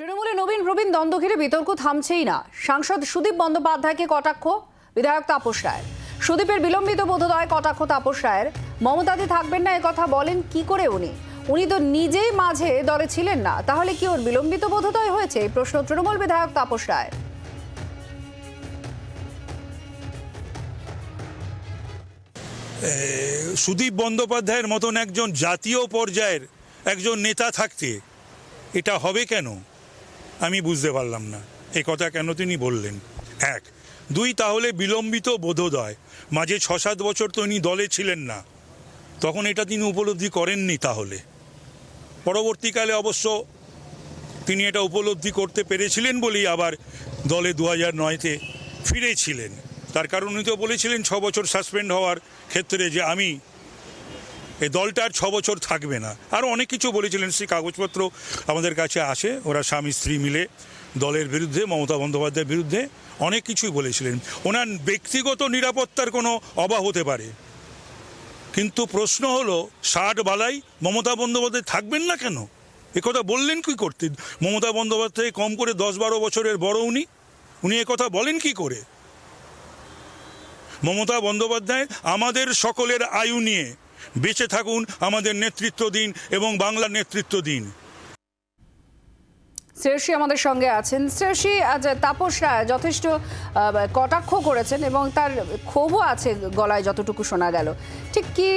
তৃণমূলে নবীন প্রবীণ দ্বন্দ্ব ঘিরে বিতর্ক থামছেই না। সাংসদ সুদীপ বন্দ্যোপাধ্যায়কে কটাক্ষ, বিধায়ক তাপস রায় সুদীপের বিলম্বিত বোধোদয় কটাক্ষ তাপস রায়ের। মমতাদি থাকবেন না কথা বলেন কি করে উনি? উনি তো নিজেই মাঝে দলে ছিলেন না। তাহলে কি ওর বিলম্বিত বোধোদয় হয়েছে? এই প্রশ্ন তৃণমূল বিধায়ক তাপস রায় সুদীপ বন্দ্যোপাধ্যায়ের মতন একজন জাতীয় পর্যায়ের একজন নেতা থাকতে এটা হবে কেন? আমি বুঝতে পারলাম না। এ কথা কেন তিনি বললেন? এক, দুই, তাহলে বিলম্বিত বোধোদয়। মাঝে ছ সাত বছর তো উনি দলে ছিলেন না। তখন এটা তিনি উপলব্ধি করেননি তাহলে। পরবর্তীকালে অবশ্য তিনি এটা উপলব্ধি করতে পেরেছিলেন বলেই আবার দলে দু হাজার নয়তে ফিরেছিলেন। তার কারণ উনি তো বলেছিলেন ছ বছর সাসপেন্ড হওয়ার ক্ষেত্রে যে আমি এই দলটা আর ছ বছর থাকবে না। আরও অনেক কিছু বলেছিলেন সেই কাগজপত্র আমাদের কাছে আসে। ওরা স্বামী স্ত্রী মিলে দলের বিরুদ্ধে, মমতা বন্দ্যোপাধ্যায়ের বিরুদ্ধে অনেক কিছুই বলেছিলেন। ওনার ব্যক্তিগত নিরাপত্তার কোনো অভাব হতে পারে। কিন্তু প্রশ্ন হলো, ষাট বালাই মমতা বন্দ্যোপাধ্যায় থাকবেন না কেন? এ কথা বললেন কি করতে? মমতা বন্দ্যোপাধ্যায় কম করে দশ বারো বছরের বড় উনি। উনি এ কথা বলেন কি করে? মমতা বন্দ্যোপাধ্যায় আমাদের সকলের আয়ু নিয়ে বেঁচে থাকুন আমাদের নেতৃত্ব দিন এবং বাংলার নেতৃত্ব দিন। শ্রেয়সী আমাদের সঙ্গে আছেন। শ্রেয়সী, আজ তাপস রায় যথেষ্ট কটাক্ষ করেছেন এবং তার ক্ষোভও আছে গলায় যতটুকু শোনা গেল। ঠিক কি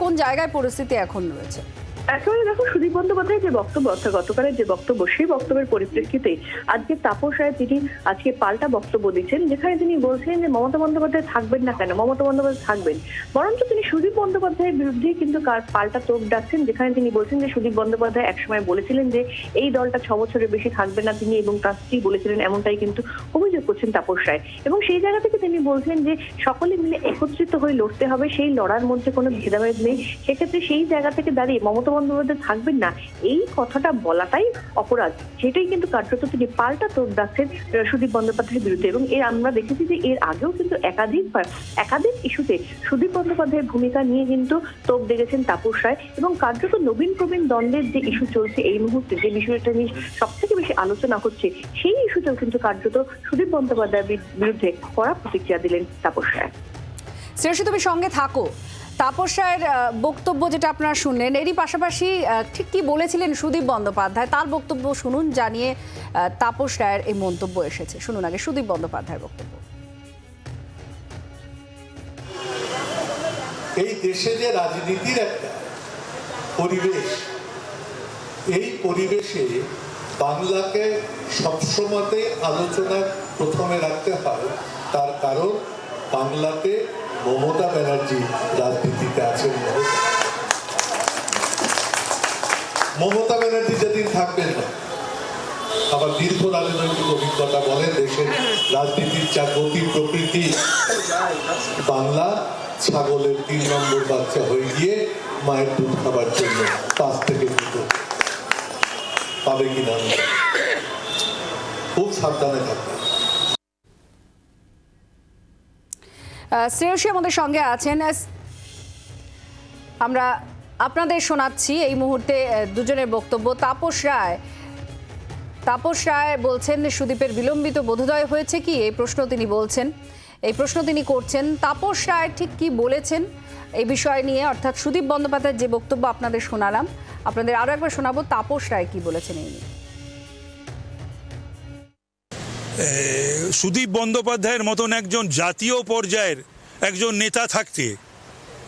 কোন জায়গায় পরিস্থিতি এখন রয়েছে? একেবারে দেখো সুদীপ বন্দ্যোপাধ্যায় যে বক্তব্য, অর্থাৎ গতকালের যে বক্তব্য, সেই বক্তব্যের পরিপ্রেক্ষিতে আজকে তাপস রায় তিনি আজকে পাল্টা বক্তব্য দিচ্ছেন, যেখানে তিনি বলছেন যে মমতা বন্দ্যোপাধ্যায় থাকবেন না কেন? মমতা বন্দ্যোপাধ্যায় থাকবেন। বরঞ্চ তিনি সুদীপ বন্দ্যোপাধ্যায়ের বিরুদ্ধে কিন্তু পাল্টা তোপ ডাকছেন, যেখানে তিনি বলছেন যে সুদীপ বন্দ্যোপাধ্যায় একসময় বলেছিলেন যে এই দলটা ছ বছরের বেশি থাকবে না তিনি এবং তার স্ত্রী বলেছিলেন এমনটাই কিন্তু অভিযোগ করছেন তাপস রায়। এবং সেই জায়গা থেকে তিনি বলছেন যে সকলে মিলে একত্রিত হয়ে লড়তে হবে, সেই লড়ার মধ্যে কোনো ভেদাভেদ নেই। সেক্ষেত্রে সেই জায়গা থেকে দাঁড়িয়ে মমতা বন্দ্যোপাধ্যায় থাকবেন না। এই কথাটা বলাটাই অপরাধ। সেটাই কিন্তু কার্যত তিনি পাল্টা তোপ আহ, সুদীপ বন্দ্যোপাধ্যায়ের বিরুদ্ধে। এবং এর আমরা দেখেছি যে এর আগেও কিন্তু একাধিকবার একাধিক ইস্যুতে সুদীপ বন্দ্যোপাধ্যায়ের ভূমিকা নিয়ে কিন্তু তোপ দেখেছেন তাপস রায়। এবং কার্যত নবীন প্রবীণ দ্বন্দ্বের যে ইস্যু চলছে এই মুহূর্তে যে বিষয়টা নিয়ে সব থেকে বেশি আলোচনা হচ্ছে সেই ইস্যুতেও কিন্তু কার্যত সুদীপ বন্দ্যোপাধ্যায়ের বিরুদ্ধে কড়া প্রতিক্রিয়া দিলেন তাপস রায়। শ্রেয়সী তুমি সঙ্গে থাকো। তাপস বক্তব্য যেটা আপনারা শুনলেন, এরই পাশাপাশি ঠিক কি বলেছিলেন সুদীপ বন্দ্যোপাধ্যায়, তার বক্তব্য শুনুন, জানিয়ে তাপস রায়ের এই মন্তব্য এসেছে। শুনুন আগে সুদীপ বন্দ্যোপাধ্যায়ের বক্তব্য। এই দেশে যে রাজনীতির একটা পরিবেশ, এই পরিবেশে বাংলাকে সবসময়তে আলোচনার প্রথমে রাখতে হয়, তার কারণ বাংলাতে মমতা ব্যানার্জি রাজনীতিতে আছেন মমতা। ব্যানার্জি যেদিন থাকবেন না, আবার দীর্ঘ রাজনৈতিক অভিজ্ঞতা বলে দেশের রাজনীতির যা গতি প্রকৃতি, বাংলা ছাগলের তিন নম্বর বাচ্চা হয়ে গিয়ে মায়ের দুধ খাবার জন্য পাঁচ থেকে দুটো। পাবে কিনা। খুব সাবধানে থাকবে শ্রেয়সী আমাদের সঙ্গে আছেন। আমরা আপনাদের শোনাচ্ছি এই মুহূর্তে দুজনের বক্তব্য। তাপস রায় তাপস রায় বলছেন, সুদীপের বিলম্বিত বোধোদয় হয়েছে কি? এই প্রশ্ন তিনি বলছেন। এই প্রশ্ন তিনি করছেন, তাপস রায় ঠিক কি বলেছেন? এই বিষয় নিয়ে, অর্থাৎ সুদীপ বন্দ্যোপাধ্যায়ের যে বক্তব্য আপনাদের শোনালাম, আপনাদের আরও একবার শোনাবো, তাপস রায় কি বলেছেন এই নিয়ে। সুদীপ বন্দ্যোপাধ্যায়ের মতন একজন জাতীয় পর্যায়ের একজন নেতা থাকতে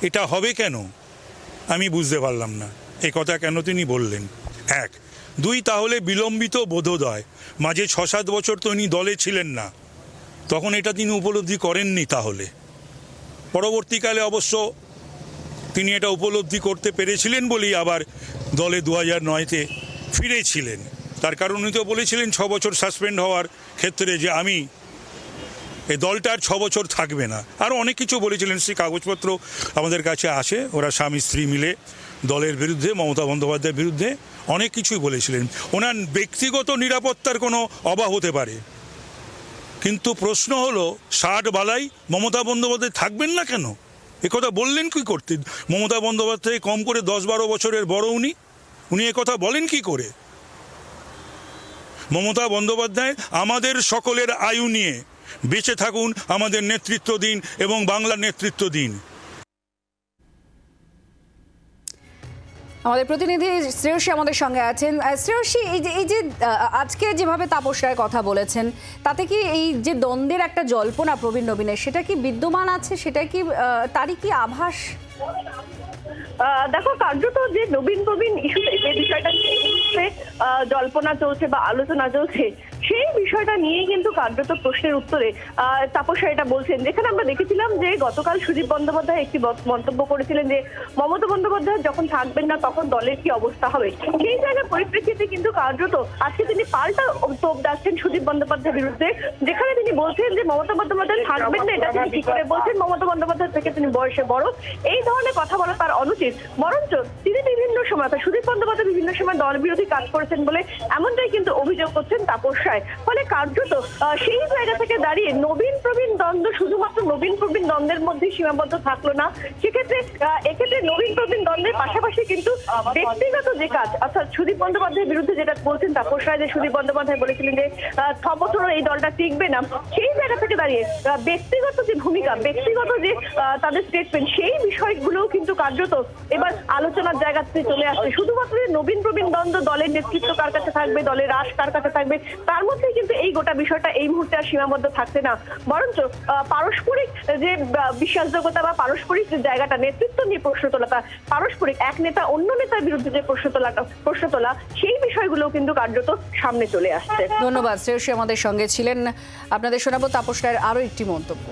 এটা হবে কেন? আমি বুঝতে পারলাম না। এ কথা কেন তিনি বললেন? এক, দুই, তাহলে বিলম্বিত বোধোদয়। মাঝে ছ সাত বছর তো উনি দলে ছিলেন না। তখন এটা তিনি উপলব্ধি করেননি তাহলে। পরবর্তীকালে অবশ্য তিনি এটা উপলব্ধি করতে পেরেছিলেন বলেই আবার দলে দু হাজার নয়তে ফিরেছিলেন। তার কারণ উনি তো বলেছিলেন ছ বছর সাসপেন্ড হওয়ার ক্ষেত্রে যে আমি এই দলটা আর ছ বছর থাকবে না। আরও অনেক কিছু বলেছিলেন, সেই কাগজপত্র আমাদের কাছে আসে। ওরা স্বামী, স্ত্রী মিলে দলের বিরুদ্ধে, মমতা বন্দ্যোপাধ্যায়ের বিরুদ্ধে অনেক কিছুই বলেছিলেন। ওনার ব্যক্তিগত নিরাপত্তার কোনো অভাব হতে পারে। কিন্তু প্রশ্ন হলো, ষাট বালাই মমতা বন্দ্যোপাধ্যায় থাকবেন না কেন? এ কথা বললেন কি করতে? মমতা বন্দ্যোপাধ্যায় কম করে দশ বারো বছরের বড় উনি। উনি এ কথা বলেন কি করে? মমতা বন্দ্যোপাধ্যায় আমাদের সকলের আয়ু নিয়ে। বেঁচে থাকুন আমাদের নেতৃত্ব দিন এবং বাংলার নেতৃত্ব দিন। আমাদের প্রতিনিধি শ্রেয়সী আমাদের সঙ্গে আছেন। শ্রেয়সী, এই যে এই যে আজকে যেভাবে তাপস রায় কথা বলেছেন, তাতে কি এই যে দ্বন্দ্বের একটা জল্পনা প্রবীণ নবীনের, সেটা কি বিদ্যমান আছে? সেটা কি তারই কি আভাস? দেখো কার্যত যে নবীন প্রবীণ যে বিষয়টা নিয়ে জল্পনা চলছে বা আলোচনা চলছে। সেই বিষয়টা নিয়ে কিন্তু কার্যত প্রশ্নের উত্তরে তাপস এটা বলছেন। যেখানে আমরা দেখেছিলাম যে গতকাল সুদীপ বন্দ্যোপাধ্যায় একটি মন্তব্য করেছিলেন যে মমতা বন্দ্যোপাধ্যায় যখন থাকবেন না তখন দলের কি অবস্থা হবে? সেই জায়গার পরিপ্রেক্ষিতে কিন্তু কার্যত আজকে তিনি পাল্টা তোপ দাচ্ছেন সুদীপ বন্দ্যোপাধ্যায়ের বিরুদ্ধে যেখানে তিনি বলছেন যে মমতা বন্দ্যোপাধ্যায় থাকবেন না এটা তিনি কি করে বলছেন। মমতা বন্দ্যোপাধ্যায় থেকে তিনি বয়সে বড়। এই ধরনের কথা বলা তার অনুচিত। বরঞ্চ তিনি সময় অর্থাৎ সুদীপ বন্দ্যোপাধ্যায় বিভিন্ন সময় দল বিরোধী কাজ করেছেন বলে এমনটাই কিন্তু অভিযোগ করছেন তাপস রায়। ফলে কার্যত সেই জায়গা থেকে দাঁড়িয়ে নবীন প্রবীণ দ্বন্দ্ব শুধুমাত্র নবীন প্রবীণ দ্বন্দ্বের মধ্যে সীমাবদ্ধ থাকল না। সেক্ষেত্রে এক্ষেত্রে নবীন প্রবীণ দ্বন্দ্বের পাশাপাশি কিন্তু ব্যক্তিগত যে কাজ, অর্থাৎ সুদীপ বন্দ্যোপাধ্যায়ের বিরুদ্ধে যেটা বলছেন তাপস রায় যে সুদীপ বন্দ্যোপাধ্যায় বলেছিলেন যে ছ বছরও এই দলটা টিকবে না, সেই জায়গা থেকে দাঁড়িয়ে ব্যক্তিগত যে ভূমিকা, ব্যক্তিগত যে তাদের স্টেটমেন্ট সেই বিষয়গুলোও কিন্তু কার্যত এবার আলোচনার জায়গাতে চলে আসছে শুধুমাত্র নবীন প্রবীণ দ্বন্দ্ব, দলের নেতৃত্ব কার কাছে থাকবে, দলের রাশ কার কাছে থাকবে, তার মধ্যেই কিন্তু এই গোটা বিষয়টা এই মুহূর্তে আর সীমাবদ্ধ থাকছে না। বরঞ্চ পারস্পরিক যে বিশ্বাসযোগ্যতা বা পারস্পরিক যে জায়গাটা, নেতৃত্ব নিয়ে প্রশ্ন তোলা তা পারস্পরিক এক নেতা অন্য নেতার বিরুদ্ধে যে প্রশ্ন তোলাটা প্রশ্ন তোলা, সেই বিষয়গুলো কিন্তু কার্যত সামনে চলে আসছে। ধন্যবাদ, শ্রেয়সী আমাদের সঙ্গে ছিলেন। আপনাদের শোনাবো তাপস রায়ের আরও একটি মন্তব্য।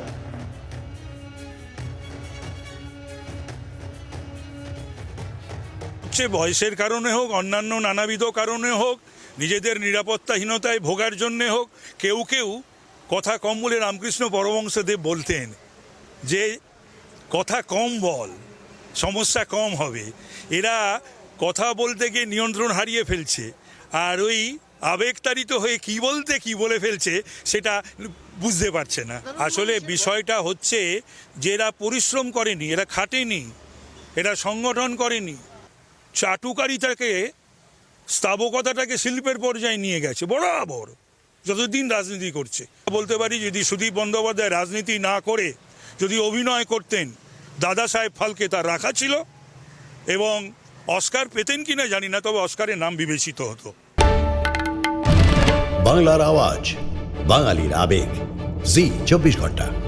হচ্ছে বয়সের কারণে হোক অন্যান্য নানাবিধ কারণে হোক নিজেদের নিরাপত্তাহীনতায় ভোগার জন্যে হোক কেউ কেউ কথা কম বলে রামকৃষ্ণ পরমংসদেব বলতেন যে কথা কম বল সমস্যা কম হবে। এরা কথা বলতে গিয়ে নিয়ন্ত্রণ হারিয়ে ফেলছে। আর ওই আবেগতাড়িত হয়ে কি বলতে কি বলে ফেলছে সেটা বুঝতে পারছে না। আসলে বিষয়টা হচ্ছে যে এরা পরিশ্রম করেনি এরা খাটেনি এরা সংগঠন করেনি। চাটুকারিতাকে স্থাবকতাটাকে শিল্পের পর্যায়ে নিয়ে গেছে। বরাবর। যতদিন রাজনীতি করছে। বলতে পারি, যদি সুদীপ বন্দ্যোপাধ্যায় রাজনীতি না করে, যদি অভিনয় করতেন, দাদা সাহেব ফালকে তার রাখা ছিল এবং অস্কার পেতেন কিনা জানি না, তবে অস্কারের নাম বিবেচিত হতো। বাংলার আওয়াজ, বাঙালির আবেগ। জি, চব্বিশ ঘণ্টা।